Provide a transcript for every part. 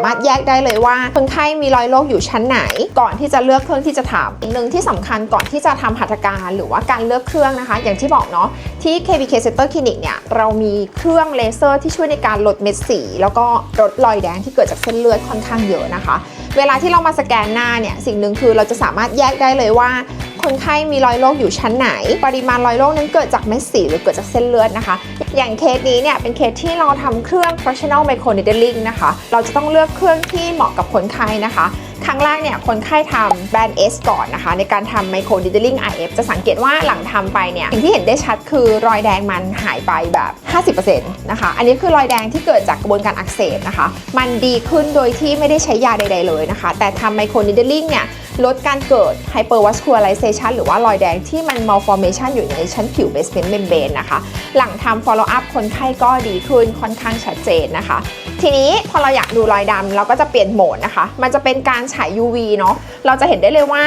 ามารถแยกได้เลยว่าคนไข้มีรอยโรคอยู่ชั้นไหน ก่อนที่จะเลือกเครื่องที่จะทำอีกหนึ่งที่สำคัญก่อนที่จะทำหัตถการหรือว่าการเลือกเครื่องนะคะ อย่างที่บอกเนาะที่ KBK Center Clinic เนี่ยเรามีเครื่องเลเซอร์ที่ช่วยในการลดเม็ดสี แล้วก็ลดรอยแดงที่เกิดจากเส้นเลือดค่อนข้างเยอะนะคะ เวลาที่เรามาสแกนหน้าเนี่ยสิ่งหนึ่งคือเราจะสามารถแยกได้เลยว่า คนไข้มีรอยโรคอยู่ชั้นไหน ปริมาณรอยโรคนั้นเกิดจากเม็ดสีหรือเกิดจากเส้นเลือดนะคะ อย่างเคสนี้เนี่ยเป็นเคสที่เราทำเครื่อง fractional microneedling นะคะ เราจะต้องเลือกเครื่องที่เหมาะกับคนไข้นะคะ ครั้งแรกเนี่ยคนไข้ทำแบรนด์ S ก่อนนะคะ ในการทำ microneedling IF จะสังเกตว่าหลังทำไปเนี่ยสิ่งที่เห็นได้ชัดคือรอยแดงมันหายไปแบบ 50%นะคะ อันนี้คือรอยแดงที่เกิดจากกระบวนการอักเสบนะคะ มันดีขึ้นโดยที่ไม่ได้ใช้ยาใด ๆ เลยนะคะ แต่ทำ microneedling เนี่ยลดการเกิด hypervascularization หรือว่ารอยแดงที่มัน malformation อยู่ในชั้นผิว basement membrane นะคะ หลังทำ follow up คนไข้ก็ดีขึ้นค่อนข้างชัดเจนนะคะ ทีนี้พอเราอยากดูรอยดำเราก็จะเปลี่ยนโหมดนะคะ มันจะเป็นการฉาย UV เนาะเราจะเห็นได้เลยว่า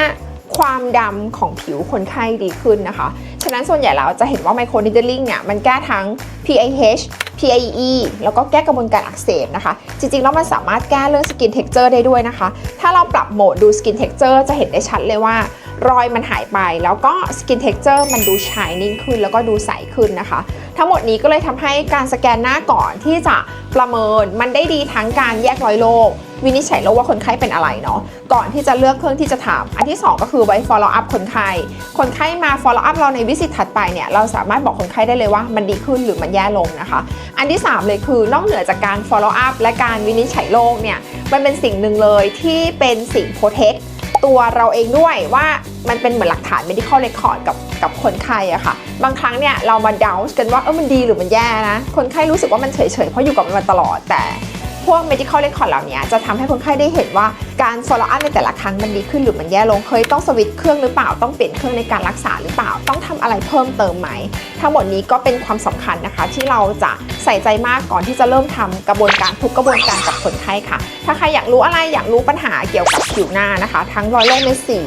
ความดำของผิวคนไข้ดีขึ้นนะคะ ฉะนั้นส่วนใหญ่แล้วจะเห็นว่า micro needling เนี่ยมันแก้ทั้ง PIH PIE แล้วก็แก้กระบวนการอักเสบนะคะ จริงๆ แล้วมันสามารถแก้เรื่อง skin texture ได้ด้วยนะคะ ถ้าเราปรับโหมดดู skin texture จะเห็นได้ชัดเลยว่า รอยมันหายไป แล้วก็ skin texture มันดู shining ขึ้นแล้วก็ดูใสขึ้นนะคะ ทั้งหมดนี้ก็เลยทำให้การสแกนหน้าก่อนที่จะประเมินมันได้ดีทั้งการแยกรอยโรควินิจฉัยโรคว่าคนไข้เป็นอะไรเนาะก่อนที่จะเลือกเครื่องที่จะถาม อันที่ 2 ก็คือไว้ follow up คนไข้ คนไข้มา follow up เราในวิสิตถัดไปเนี่ยเราสามารถบอกคนไข้ได้เลยว่ามันดีขึ้นหรือมันแย่ลงนะคะ อันที่ 3 เลยคือนอกเหนือจากการ follow up และการวินิจฉัยโรคเนี่ยมันเป็นสิ่งหนึ่งเลยที่เป็นสิ่ง protect ตัวเราเองด้วยว่ามันเป็นเหมือนหลักฐาน medical record กับกับคนไข้อะค่ะ บางครั้งเนี่ยเรามาเดากันว่าเออมันดีหรือมันแย่นะ คนไข้รู้สึกว่ามันเฉยๆเพราะอยู่กับมันมาตลอดแต่ พวก medical record เหล่านี้จะทำให้คนไข้ได้เห็นว่าการ follow up ในแต่ละครั้งมันดีขึ้นหรือมันแย่ลงเคยต้องสวิตช์เครื่องหรือเปล่าต้องเปลี่ยนเครื่องในการรักษาหรือเปล่า ต้องทำอะไรเพิ่มเติมไหม ทั้งหมดนี้ก็เป็นความสำคัญนะคะ ที่เราจะใส่ใจมากก่อนที่จะเริ่มทำกระบวนการทุกกระบวนการกับคนไข้ค่ะ ถ้าใครอยากรู้อะไรอยากรู้ปัญหาเกี่ยวกับผิวหน้านะคะ ทั้งรอยโรคเม็ดสี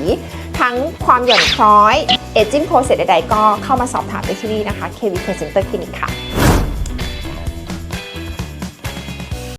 ทั้งความหย่อนคล้อย aging process ใดๆก็เข้ามาสอบถามได้ที่นี่นะคะ KVC Center Clinic ค่ะ